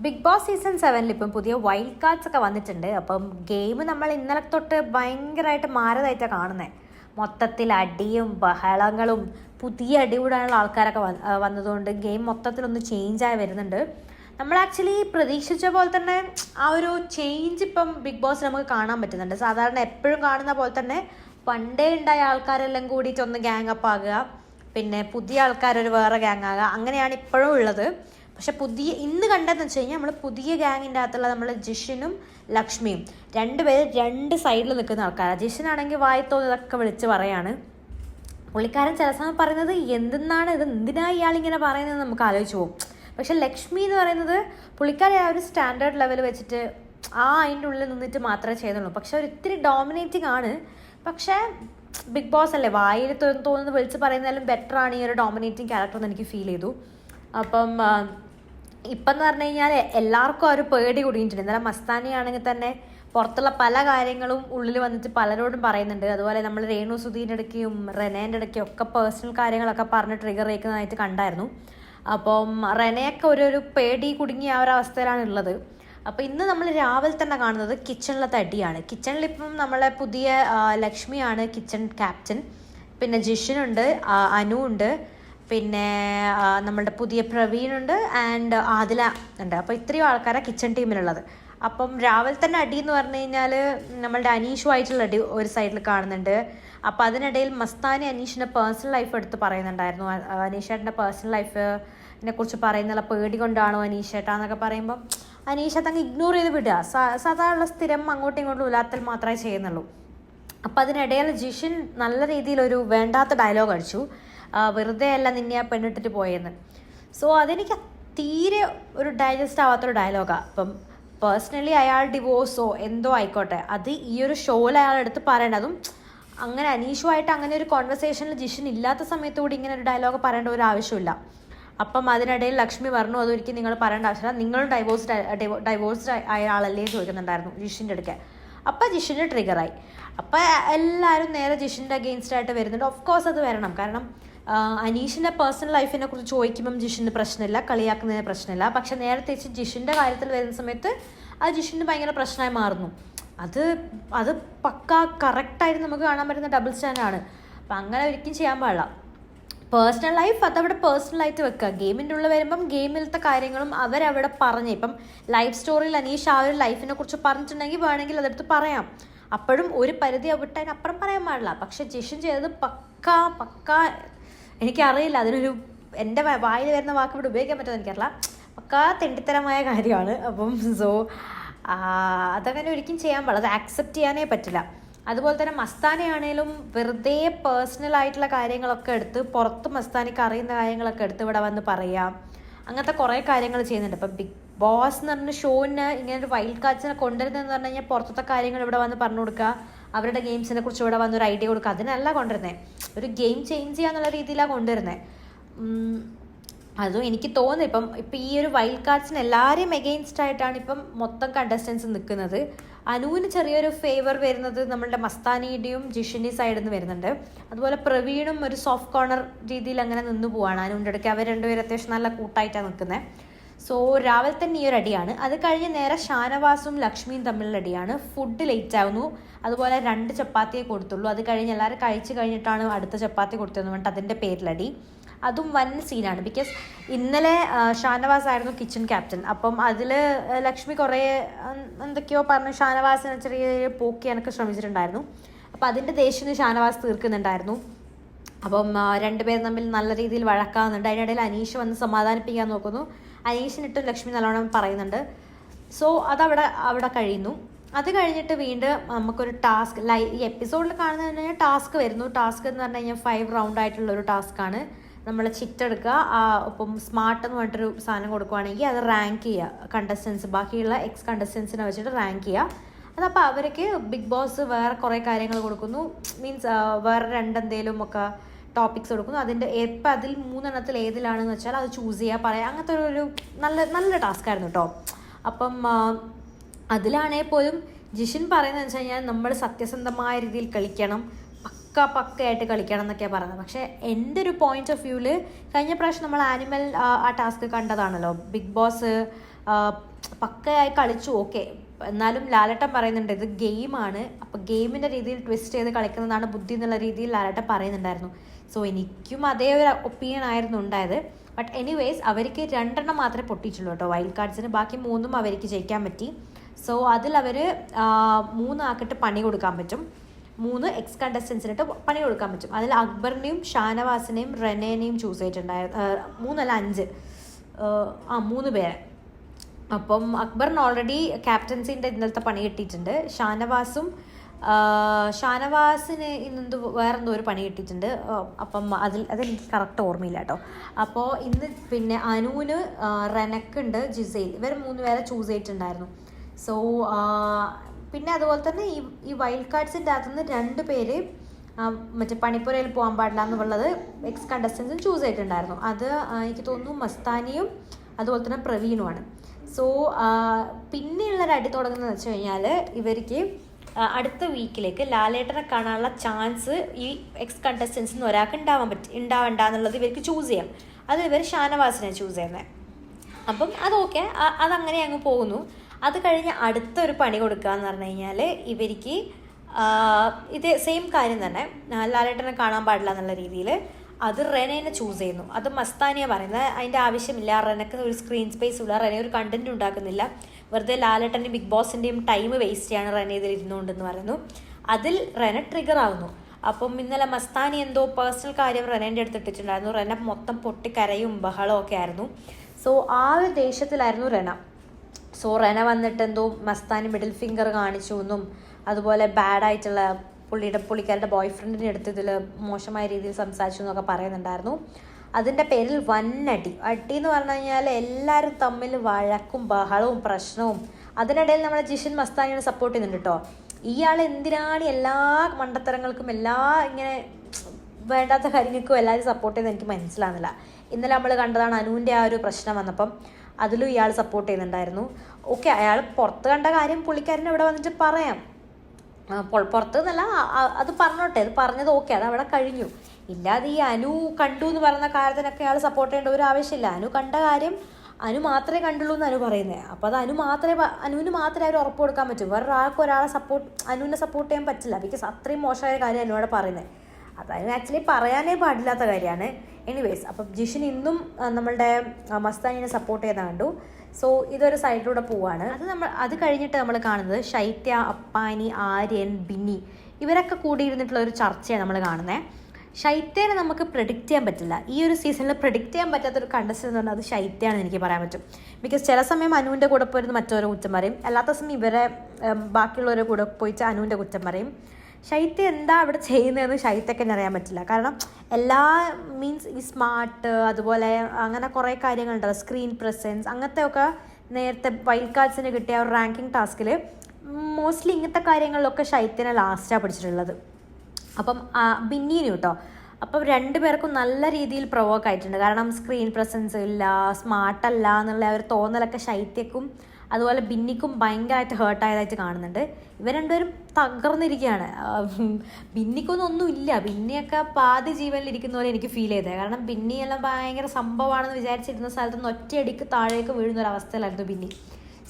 Big boss season സെവനിൽ ഇപ്പം പുതിയ വൈൽഡ് കാർഡ്സ് ഒക്കെ വന്നിട്ടുണ്ട്. അപ്പം ഗെയിം നമ്മൾ ഇന്നലെ തൊട്ട് ഭയങ്കരമായിട്ട് മാറിയതായിട്ടാണ് കാണുന്നത് മൊത്തത്തിൽ അടിയും ബഹളങ്ങളും പുതിയ അടികൂടാനുള്ള ആൾക്കാരൊക്കെ വന്നതുകൊണ്ട് ഗെയിം മൊത്തത്തിലൊന്ന് ആയി വരുന്നുണ്ട്. നമ്മൾ ആക്ച്വലി പ്രതീക്ഷിച്ച പോലെ തന്നെ ആ ഒരു ചേഞ്ച് ഇപ്പം ബിഗ് ബോസ് നമുക്ക് കാണാൻ പറ്റുന്നുണ്ട്. സാധാരണ എപ്പോഴും കാണുന്ന പോലെ തന്നെ പണ്ടേ ഉണ്ടായ ആൾക്കാരെല്ലാം കൂടിയിട്ട് ഒന്ന് ഗ്യാങ് അപ്പ് ആകുക. പിന്നെ പുതിയ ആൾക്കാരൊരു വേറെ ഗ്യാങ് ആകുക. അങ്ങനെയാണ് ഇപ്പോഴും ഉള്ളത്. പക്ഷെ പുതിയ ഇന്ന് കണ്ടതെന്ന് വെച്ച് കഴിഞ്ഞാൽ നമ്മൾ പുതിയ ഗ്യാങ്ങിന്റെ അകത്തുള്ള നമ്മൾ ജിഷിനും ലക്ഷ്മിയും രണ്ടുപേരും രണ്ട് സൈഡിൽ നിൽക്കുന്ന ആൾക്കാരാണ് ജിഷിനാണെങ്കിൽ വായി വിളിച്ച് പറയാണ്. പുള്ളിക്കാരൻ ചില സമയം പറയുന്നത് എന്തെന്നാണ് ഇത്? എന്തിനാ ഇയാളിങ്ങനെ പറയുന്നത് നമുക്ക് ആലോചിച്ച് പോകും പക്ഷെ ലക്ഷ്മി എന്ന് പറയുന്നത് പുള്ളിക്കാരി ആ ഒരു സ്റ്റാൻഡേർഡ് ലെവൽ വെച്ചിട്ട് ആ അതിന്റെ ഉള്ളിൽ നിന്നിട്ട് മാത്രമേ ചെയ്യുന്നുള്ളൂ. പക്ഷെ ഒരു ഇത്തിരി ഡോമിനേറ്റിംഗ് ആണ്. പക്ഷേ ബിഗ് ബോസ് അല്ലേ വായിൽ തോന്നുന്നത് വിളിച്ച് പറയുന്നതിലും ബെറ്ററാണ് ഈ ഒരു ഡോമിനേറ്റിംഗ് ക്യാരക്ടർ എന്ന് എനിക്ക് ഫീൽ ചെയ്തു. അപ്പം ഇപ്പം എന്ന് പറഞ്ഞു കഴിഞ്ഞാൽ എല്ലാവർക്കും ആ ഒരു പേടി കുടുങ്ങിയിട്ടുണ്ട്. ഇന്നലെ മസ്താനിയാണെങ്കിൽ തന്നെ പുറത്തുള്ള പല കാര്യങ്ങളും ഉള്ളിൽ വന്നിട്ട് പലരോടും പറയുന്നുണ്ട്. അതുപോലെ നമ്മൾ രേണു സുധീന്റെ ഇടയ്ക്കും റെനേന്റെ ഇടയ്ക്കും ഒക്കെ പേഴ്സണൽ കാര്യങ്ങളൊക്കെ പറഞ്ഞ് ട്രിഗർ ചെയ്യിക്കുന്നതായിട്ട് കണ്ടായിരുന്നു. അപ്പം റെനയൊക്കെ ഒരു ഒരു പേടി കുടുങ്ങിയ ആ ഒരു അവസ്ഥയിലാണ് ഉള്ളത്. അപ്പോൾ ഇന്ന് നമ്മൾ രാവിലെ തന്നെ കാണുന്നത് കിച്ചണിലെ തടിയാണ്. കിച്ചണിൽ ഇപ്പം നമ്മളെ പുതിയ ലക്ഷ്മിയാണ് കിച്ചൺ ക്യാപ്റ്റൻ പിന്നെ ജിഷിനുണ്ട് അനു ഉണ്ട് പിന്നെ നമ്മളുടെ പുതിയ പ്രവീണുണ്ട് ആൻഡ് ആദില ഉണ്ട്. അപ്പോൾ ഇത്രയും ആൾക്കാരാണ് കിച്ചൺ ടീമിലുള്ളത് അപ്പം രാവിലെ തന്നെ അടി എന്ന് പറഞ്ഞു കഴിഞ്ഞാൽ നമ്മളുടെ അനീഷുമായിട്ടുള്ള അടി ഒരു സൈഡിൽ കാണുന്നുണ്ട്. അപ്പോൾ അതിനിടയിൽ മസ്താനി അനീഷിന്റെ പേഴ്സണൽ ലൈഫ് എടുത്ത് പറയുന്നുണ്ടായിരുന്നു. അനീഷേട്ടന്റെ പേഴ്സണൽ ലൈഫിനെ കുറിച്ച് പറയുന്നുള്ള പേടി കൊണ്ടാണോ അനീഷേട്ടാന്നൊക്കെ പറയുമ്പം അനീഷ അങ്ങ് ഇഗ്നോർ ചെയ്ത് വിടുക. സാധാരണ സ്ഥിരം അങ്ങോട്ടും ഇങ്ങോട്ടും ഉലാത്തൽ മാത്രമേ ചെയ്യുന്നുള്ളൂ. അപ്പം അതിനിടയിൽ ജിഷിൻ നല്ല രീതിയിൽ ഒരു വേണ്ടാത്ത ഡയലോഗ് അടിച്ചു. വെറുതെ അല്ല നിന്നെ ആ പെണ്ണിട്ടിട്ട് പോയെന്ന്. സോ അതെനിക്ക് തീരെ ഒരു ഡൈജസ്റ്റ് ആവാത്തൊരു ഡയലോഗാണ് അപ്പം പേഴ്സണലി അയാൾ ഡിവോഴ്സോ എന്തോ ആയിക്കോട്ടെ. അത് ഈ ഒരു ഷോയിൽ അയാൾ എടുത്ത് പറയേണ്ടതും അങ്ങനെ അനീഷുമായിട്ട് അങ്ങനെ ഒരു കോൺവെർസേഷനിൽ ജിഷൻ ഇല്ലാത്ത സമയത്ത് കൂടി ഇങ്ങനെ ഒരു ഡയലോഗ് പറയേണ്ട ഒരു ആവശ്യമില്ല. അപ്പം അതിനിടയിൽ ലക്ഷ്മി പറഞ്ഞു അതൊരിക്കലും നിങ്ങൾ പറയേണ്ട ആവശ്യമില്ല. നിങ്ങൾ ഡൈവോഴ്സ്ഡ് ഡൈവോഴ്സ്ഡ് ആയ ആളല്ലേ? ചോദിക്കുന്നുണ്ടായിരുന്നു ജിഷിന്റെ അടുക്കെ. അപ്പം ജിഷിന് ട്രിഗറായി അപ്പം എല്ലാവരും നേരെ ജിഷിന്റെ അഗെയിൻസ്റ്റ് ആയിട്ട് വരുന്നുണ്ട്. ഓഫ് കോഴ്സ് അത് വരണം. കാരണം അനീഷിന്റെ പേഴ്സണൽ ലൈഫിനെ കുറിച്ച് ചോദിക്കുമ്പം ജിഷിന് പ്രശ്നമില്ല കളിയാക്കുന്നതിന് പ്രശ്നമില്ല. പക്ഷെ നേരത്തെ തിരിച്ച് ജിഷിന്റെ കാര്യത്തിൽ വരുന്ന സമയത്ത് അത് ജിഷിന് ഭയങ്കര പ്രശ്നമായി മാറുന്നു. അത് അത് പക്ക കറക്റ്റായിട്ട് നമുക്ക് കാണാൻ പറ്റുന്ന ഡബിൾ സ്റ്റാൻഡാണ് അപ്പം അങ്ങനെ ഒരിക്കലും ചെയ്യാൻ പാടില്ല. പേഴ്സണൽ ലൈഫ് അതവിടെ പേഴ്സണലായിട്ട് വെക്കുക. ഗെയിമിന്റെ ഉള്ളിൽ വരുമ്പം ഗെയിമിലത്തെ കാര്യങ്ങളും അവരവിടെ പറഞ്ഞ്. ഇപ്പം ലൈഫ് സ്റ്റോറിയിൽ അനീഷ് ആ ഒരു ലൈഫിനെ കുറിച്ച് പറഞ്ഞിട്ടുണ്ടെങ്കിൽ വേണമെങ്കിൽ അതെടുത്ത് പറയാം. അപ്പോഴും ഒരു പരിധി വിട്ട് അതിനപ്പുറം പറയാൻ പാടില്ല. പക്ഷെ ജിഷൻ ചെയ്തത് പക്ക പക്ക എനിക്കറിയില്ല അതിനൊരു എന്റെ വായിൽ വരുന്ന വാക്ക് ഇവിടെ ഉപയോഗിക്കാൻ പറ്റുമെന്ന് എനിക്കറിയില്ല. പക്ക തെണ്ടിത്തരമായ കാര്യമാണ്. അപ്പം സോ അതങ്ങനെ ഒരിക്കലും ചെയ്യാൻ പാടില്ല. അത് ആക്സെപ്റ്റ് ചെയ്യാനേ പറ്റില്ല. അതുപോലെ തന്നെ മസ്താനയാണേലും വെറുതെ പേഴ്സണൽ ആയിട്ടുള്ള കാര്യങ്ങളൊക്കെ എടുത്ത് പുറത്ത് മസ്താനിക്ക് അറിയുന്ന കാര്യങ്ങളൊക്കെ എടുത്ത് ഇവിടെ വന്ന് പറയാം. അങ്ങനത്തെ കുറേ കാര്യങ്ങൾ ചെയ്യുന്നുണ്ട്. ഇപ്പം ബിഗ് ബോസ് എന്ന് പറഞ്ഞ ഷോന് ഇങ്ങനെ ഒരു വൈൽഡ് കാർഡ്സിനെ കൊണ്ടുവരുന്നതെന്ന് പറഞ്ഞു കഴിഞ്ഞാൽ പുറത്തത്തെ കാര്യങ്ങൾ ഇവിടെ വന്ന് പറഞ്ഞു കൊടുക്കുക. അവരുടെ ഗെയിംസിനെ കുറിച്ച് ഇവിടെ വന്നൊരു ഐഡിയ കൊടുക്കുക. അതിനല്ല കൊണ്ടുവരുന്നത് ഒരു ഗെയിം ചേഞ്ച് ചെയ്യാന്നുള്ള രീതിയിലാണ് കൊണ്ടുവരുന്നത് അതും എനിക്ക് തോന്നുന്നു ഇപ്പം ഇപ്പം ഈ ഒരു വൈൽഡ് കാർഡ്സിന് എല്ലാവരെയും എഗെയിൻസ്റ്റ് ആയിട്ടാണ് ഇപ്പം മൊത്തം കണ്ടസ്റ്റൻസ് നിൽക്കുന്നത്. അനുവിന് ചെറിയൊരു ഫേവർ വരുന്നത് നമ്മളുടെ മസ്താനിയുടെയും ജിഷിന്റെ സൈഡിൽ നിന്ന് വരുന്നുണ്ട്. അതുപോലെ പ്രവീണും ഒരു സോഫ്റ്റ് കോർണർ രീതിയിൽ അങ്ങനെ നിന്ന് പോവാണ്. അനുവിന്റെ ഇടയ്ക്ക് അവർ രണ്ടുപേരും അത്യാവശ്യം നല്ല കൂട്ടായിട്ടാണ് നിൽക്കുന്നത് സോ രാവിലെ തന്നെ ഈ ഒരു അടിയാണ്. അത് കഴിഞ്ഞ് നേരെ ഷാനവാസും ലക്ഷ്മിയും തമ്മിലുള്ള അടിയാണ്. ഫുഡ് ലേറ്റ് ആവുന്നു. അതുപോലെ രണ്ട് ചപ്പാത്തിയെ കൊടുത്തുള്ളൂ. അത് കഴിഞ്ഞ് എല്ലാവരും കഴിച്ച് കഴിഞ്ഞിട്ടാണ് അടുത്ത ചപ്പാത്തി കൊടുത്തതെന്ന് പറഞ്ഞിട്ട് അതിന്റെ പേരിലടി. അതും വൻ സീനാണ് ബിക്കോസ് ഇന്നലെ ഷാനവാസ് ആയിരുന്നു കിച്ചൺ ക്യാപ്റ്റൻ അപ്പം അതിൽ ലക്ഷ്മി കുറേ എന്തൊക്കെയോ പറഞ്ഞ് ഷാനവാസിനെ ചെറിയ പോക്കിയാനൊക്കെ ശ്രമിച്ചിട്ടുണ്ടായിരുന്നു. അപ്പം അതിന്റെ ദേഷ്യം ഷാനവാസ് തീർക്കുന്നുണ്ടായിരുന്നു. അപ്പം രണ്ടുപേരും തമ്മിൽ നല്ല രീതിയിൽ വഴക്കാവുന്നുണ്ട്. അതിനിടയിൽ അനീഷ് വന്ന് സമാധാനിപ്പിക്കാൻ നോക്കുന്നു. അനീഷിനിട്ടും ലക്ഷ്മി നല്ലോണം പറയുന്നുണ്ട്. സോ അതവിടെ അവിടെ കഴിയുന്നു. അത് കഴിഞ്ഞിട്ട് വീണ്ടും നമുക്കൊരു ടാസ്ക് ലൈ ഈ എപ്പിസോഡിൽ കാണുന്നത് കഴിഞ്ഞാൽ ടാസ്ക് വരുന്നു. ടാസ്ക് എന്ന് പറഞ്ഞു കഴിഞ്ഞാൽ ഫൈവ് റൗണ്ട് ആയിട്ടുള്ള ഒരു ടാസ്ക്കാണ് നമ്മൾ ചിറ്റ് എടുക്കുക ആ, ഇപ്പം സ്മാർട്ട് എന്ന് പറഞ്ഞിട്ടൊരു സാധനം കൊടുക്കുവാണെങ്കിൽ അത് റാങ്ക് ചെയ്യുക. കണ്ടസ്റ്റൻസ് ബാക്കിയുള്ള എക്സ് കണ്ടസ്റ്റൻസിനെ വെച്ചിട്ട് റാങ്ക് ചെയ്യുക. അതപ്പോൾ അവർക്ക് ബിഗ് ബോസ് വേറെ കുറേ കാര്യങ്ങൾ കൊടുക്കുന്നു. മീൻസ് വേറെ രണ്ടെന്തേലും ഒക്കെ ടോപ്പിക്സ് കൊടുക്കുന്നു. അതിന്റെ എപ്പം അതിൽ മൂന്നെണ്ണത്തിൽ ഏതിലാണെന്ന് വെച്ചാൽ അത് ചൂസ് ചെയ്യുക പറയാം. അങ്ങനത്തെ ഒരു നല്ല നല്ല ടാസ്ക് ആയിരുന്നു കേട്ടോ അപ്പം അതിലാണെങ്കിൽ പോലും ജിഷിൻ പറയുന്നത് വെച്ച് കഴിഞ്ഞാൽ നമ്മൾ സത്യസന്ധമായ രീതിയിൽ കളിക്കണം. പക്ക പക്കയായിട്ട് കളിക്കണം എന്നൊക്കെയാണ് പറയുന്നത്. പക്ഷേ എന്റെ ഒരു പോയിന്റ് ഓഫ് വ്യൂവിൽ കഴിഞ്ഞ പ്രാവശ്യം നമ്മൾ ആനിമൽ ആ ടാസ്ക് കണ്ടതാണല്ലോ. ബിഗ് ബോസ് പക്കയായി കളിച്ചു. ഓക്കെ എന്നാലും ലാലട്ടൻ പറയുന്നുണ്ട് ഇത് ഗെയിമാണ് അപ്പോൾ ഗെയിമിന്റെ രീതിയിൽ ട്വിസ്റ്റ് ചെയ്ത് കളിക്കുന്നതാണ് ബുദ്ധി എന്നുള്ള രീതിയിൽ ലാലട്ടൻ പറയുന്നുണ്ടായിരുന്നു. സോ എനിക്കും അതേ ഒരു ഒപ്പീനിയൻ ആയിരുന്നു ഉണ്ടായത്. ബട്ട് എനിവേസ് അവർക്ക് രണ്ടെണ്ണം മാത്രമേ പൊട്ടിച്ചുള്ളൂ കേട്ടോ. വൈൽഡ് കാർഡ്സിന് ബാക്കി മൂന്നും അവർക്ക് ജയിക്കാൻ പറ്റി. സോ അതിൽ അവർ മൂന്നാക്കിട്ട് പണി കൊടുക്കാൻ പറ്റും. മൂന്ന് എക്സ് കണ്ടസ്റ്റൻസിനിട്ട് പണി കൊടുക്കാൻ പറ്റും. അതിൽ അക്ബറിനെയും ഷാനവാസിനെയും റെനേനെയും ചൂസ് ചെയ്തിട്ടുണ്ടായിരുന്നു മൂന്നല്ല അഞ്ച്. ആ മൂന്ന് പേരെ. അപ്പം അക്ബറിന് ഓൾറെഡി ക്യാപ്റ്റൻസിന്റെ ഇന്നലത്തെ പണി കിട്ടിയിട്ടുണ്ട്. ഷാനവാസും ഷാനവാസിന് ഇന്നെന്ത് വേറെന്തോ ഒരു പണി കിട്ടിയിട്ടുണ്ട്. അപ്പം അതിൽ അതെനിക്ക് കറക്റ്റ് ഓർമ്മയില്ല കേട്ടോ. അപ്പോൾ ഇന്ന് പിന്നെ അനുവിന് റെനക്കുണ്ട് ജിസൈൽ. ഇവർ മൂന്ന് പേരെ ചൂസ് ചെയ്തിട്ടുണ്ടായിരുന്നു. സോ പിന്നെ അതുപോലെ തന്നെ ഈ ഈ വൈൽഡ് കാർഡ്സിന്റെ അകത്തുനിന്ന് രണ്ട് പേര് മറ്റേ പണിപ്പുരയിൽ പോകാൻ പാടില്ല എന്നുള്ളത് എക്സ് കണ്ടസ്റ്റൻസും ചൂസ് ചെയ്തിട്ടുണ്ടായിരുന്നു. അത് എനിക്ക് തോന്നുന്നു മസ്താനിയും അതുപോലെ തന്നെ പ്രവീണുമാണ് സോ പിന്നെയുള്ള ഒരു അടി തുടങ്ങുന്നതെന്ന് വെച്ച് കഴിഞ്ഞാൽ ഇവർക്ക് അടുത്ത വീക്കിലേക്ക് ലാലേട്ടനെ കാണാനുള്ള ചാൻസ് ഈ എക്സ് കണ്ടസ്റ്റൻസിൽ നിന്ന് ഒരാൾക്ക് ഉണ്ടാവാൻ പറ്റും ഉണ്ടാവണ്ട എന്നുള്ളത് ഇവർക്ക് ചൂസ് ചെയ്യാം. അത് ഇവർ ഷാനവാസിനെ ചൂസ് ചെയ്യുന്നത് അപ്പം അതൊക്കെ അതങ്ങനെ അങ്ങ് പോകുന്നു. അത് കഴിഞ്ഞ് അടുത്തൊരു പണി കൊടുക്കുക എന്ന് പറഞ്ഞു കഴിഞ്ഞാൽ ഇവർക്ക് ഇത് സെയിം കാര്യം തന്നെ. ലാലേട്ടനെ കാണാൻ പാടില്ല എന്നുള്ള രീതിയിൽ അത് റെനേനെ ചൂസ് ചെയ്യുന്നു. അത് മസ്താനിയ പറയുന്നത്. അതിന്റെ ആവശ്യമില്ല. റെനക്ക് ഒരു സ്ക്രീൻ സ്പേസ് ഇല്ല റെനെ ഒരു കണ്ടന്റ് ഉണ്ടാക്കുന്നില്ല. വെറുതെ ലാലേട്ടന്റെയും ബിഗ് ബോസിന്റെയും ടൈം വേസ്റ്റ് ചെയ്യാണ് റെനെ ഇതിൽ ഇരുന്നുകൊണ്ടെന്ന് പറയുന്നു. അതിൽ റെന ട്രിഗർ ആവുന്നു. അപ്പം ഇന്നലെ മസ്താനി എന്തോ പേഴ്സണൽ കാര്യം റെനേന്റെ അടുത്ത് ഇട്ടിട്ടുണ്ടായിരുന്നു. റെന മൊത്തം പൊട്ടിക്കരയും ബഹളവും ഒക്കെ ആയിരുന്നു. സോ ആ ഒരു ദേഷ്യത്തിലായിരുന്നു റെന. സോ റെന വന്നിട്ട് എന്തോ മസ്താനി മിഡിൽ ഫിംഗർ കാണിച്ചു എന്നും അതുപോലെ ബാഡായിട്ടുള്ള പുള്ളിയുടെ പുള്ളിക്കാരുടെ ബോയ് ഫ്രണ്ടിന്റെ അടുത്ത് ഇതിൽ മോശമായ രീതിയിൽ സംസാരിച്ചു എന്നൊക്കെ പറയുന്നുണ്ടായിരുന്നു. അതിന്റെ പേരിൽ വൻ അടി അടി എന്ന് പറഞ്ഞു കഴിഞ്ഞാൽ എല്ലാവരും തമ്മിൽ വഴക്കും ബഹളവും പ്രശ്നവും. അതിനിടയിൽ നമ്മുടെ ജിഷൻ മസ്താനിയാണ് സപ്പോർട്ട് ചെയ്യുന്നുണ്ട് കേട്ടോ. ഇയാൾ എന്തിനാണ് എല്ലാ മണ്ടത്തരങ്ങൾക്കും എല്ലാ ഇങ്ങനെ വേണ്ടാത്ത കാര്യങ്ങൾക്കും എല്ലാവരും സപ്പോർട്ട് ചെയ്യുന്നത് എനിക്ക് മനസ്സിലാകുന്നില്ല ഇന്നലെ നമ്മൾ കണ്ടതാണ് അനുവിന്റെ ആ ഒരു പ്രശ്നം വന്നപ്പം അതിലും ഇയാൾ സപ്പോർട്ട് ചെയ്യുന്നുണ്ടായിരുന്നു. ഓക്കെ അയാൾ പുറത്ത് കണ്ട കാര്യം പുള്ളിക്കാരൻ ഇവിടെ വന്നിട്ട് പറയാം. പുറത്ത് നല്ല അത് പറഞ്ഞോട്ടെ അത് പറഞ്ഞത് ഓക്കെ അത് അവിടെ കഴിഞ്ഞു. ഇല്ലാതെ ഈ അനു കണ്ടു എന്ന് പറയുന്ന കാര്യത്തിനൊക്കെ അയാൾ സപ്പോർട്ട് ചെയ്യേണ്ട ഒരു ആവശ്യമില്ല. അനു കണ്ട കാര്യം അനു മാത്രമേ കണ്ടുള്ളൂ എന്ന് അനു പറയുന്നത് അപ്പോൾ അത് അനു മാത്രമേ അനുവിന് മാത്രമേ അവർ ഉറപ്പ് കൊടുക്കാൻ പറ്റൂ. വേറൊരാൾക്ക് ഒരാളെ സപ്പോർട്ട് അനുവിനെ സപ്പോർട്ട് ചെയ്യാൻ പറ്റില്ല. ബിക്കോസ് അത്രയും മോശമായ കാര്യം അനുവിടെ പറയുന്നത് അത് അതിന് ആക്ച്വലി പറയാനേ പാടില്ലാത്ത കാര്യമാണ്. എനിവേസ് അപ്പം ജിഷിൻ ഇന്നും നമ്മളുടെ മസ്താനിനെ സപ്പോർട്ട് ചെയ്യുന്ന കണ്ടു. സോ ഇതൊരു സൈഡിലൂടെ പോവാണ്. അത് നമ്മൾ അത് കഴിഞ്ഞിട്ട് നമ്മൾ കാണുന്നത് ശൈത്യ അപ്പാനി ആര്യൻ ബിന്നി. ഇവരൊക്കെ കൂടിയിരുന്നിട്ടുള്ള ഒരു ചർച്ചയാണ് നമ്മൾ കാണുന്നത് ശൈത്യനെ നമുക്ക് പ്രഡിക്റ്റ് ചെയ്യാൻ പറ്റില്ല. ഈ ഒരു സീസണിൽ പ്രഡിക്റ്റ് ചെയ്യാൻ പറ്റാത്തൊരു കണ്ടസ്റ്റ് എന്ന് പറഞ്ഞാൽ അത് ശൈത്യമാണെന്ന് എനിക്ക് പറയാൻ പറ്റും. ബിക്കോസ് ചില സമയം അനുവിന്റെ കൂടെ പോയിരുന്ന മറ്റോരോ കുറ്റം പറയും. അല്ലാത്ത സമയം ഇവരെ ബാക്കിയുള്ളവരെ കൂടെ പോയിട്ട് അനുവിന്റെ കുറ്റം പറയും. ശൈത്യ എന്താ അവിടെ ചെയ്യുന്നതെന്ന് ശൈത്യക്ക് തന്നെ അറിയാൻ പറ്റില്ല. കാരണം എല്ലാ മീൻസ് ഈ സ്മാർട്ട് അതുപോലെ അങ്ങനെ കുറേ കാര്യങ്ങളുണ്ടല്ലോ. സ്ക്രീൻ പ്രസൻസ് അങ്ങനത്തെ ഒക്കെ നേരത്തെ വൈൽഡ് കാർഡ്സിന് കിട്ടിയ ഒരു റാങ്കിങ് ടാസ്കിൽ മോസ്റ്റ്ലി ഇങ്ങനത്തെ കാര്യങ്ങളിലൊക്കെ ശൈത്യനെ ലാസ്റ്റാണ് പിടിച്ചിട്ടുള്ളത്. അപ്പം ബിന്നീന് കേട്ടോ അപ്പം രണ്ടു പേർക്കും നല്ല രീതിയിൽ പ്രൊവോക്ക് ആയിട്ടുണ്ട്. കാരണം സ്ക്രീൻ പ്രസൻസ് ഇല്ല സ്മാർട്ടല്ല എന്നുള്ള ഒരു തോന്നലൊക്കെ ശൈത്യക്കും അതുപോലെ ബിന്നിക്കും ഭയങ്കരമായിട്ട് ഹേർട്ടായതായിട്ട് കാണുന്നുണ്ട്. ഇവർ രണ്ടുപേരും തകർന്നിരിക്കുകയാണ്. ബിന്നിക്കൊന്നും ഒന്നുമില്ല ബിന്നിയൊക്കെ പാതി ജീവനിൽ ഇരിക്കുന്ന പോലെ എനിക്ക് ഫീൽ ചെയ്തത് കാരണം ബിന്നിയെല്ലാം ഭയങ്കര സംഭവമാണെന്ന് വിചാരിച്ചിരുന്ന സ്ഥലത്ത് നിന്ന് ഒറ്റയടിക്ക് താഴേക്ക് വീഴുന്ന ഒരു അവസ്ഥയിലായിരുന്നു ബിന്നി.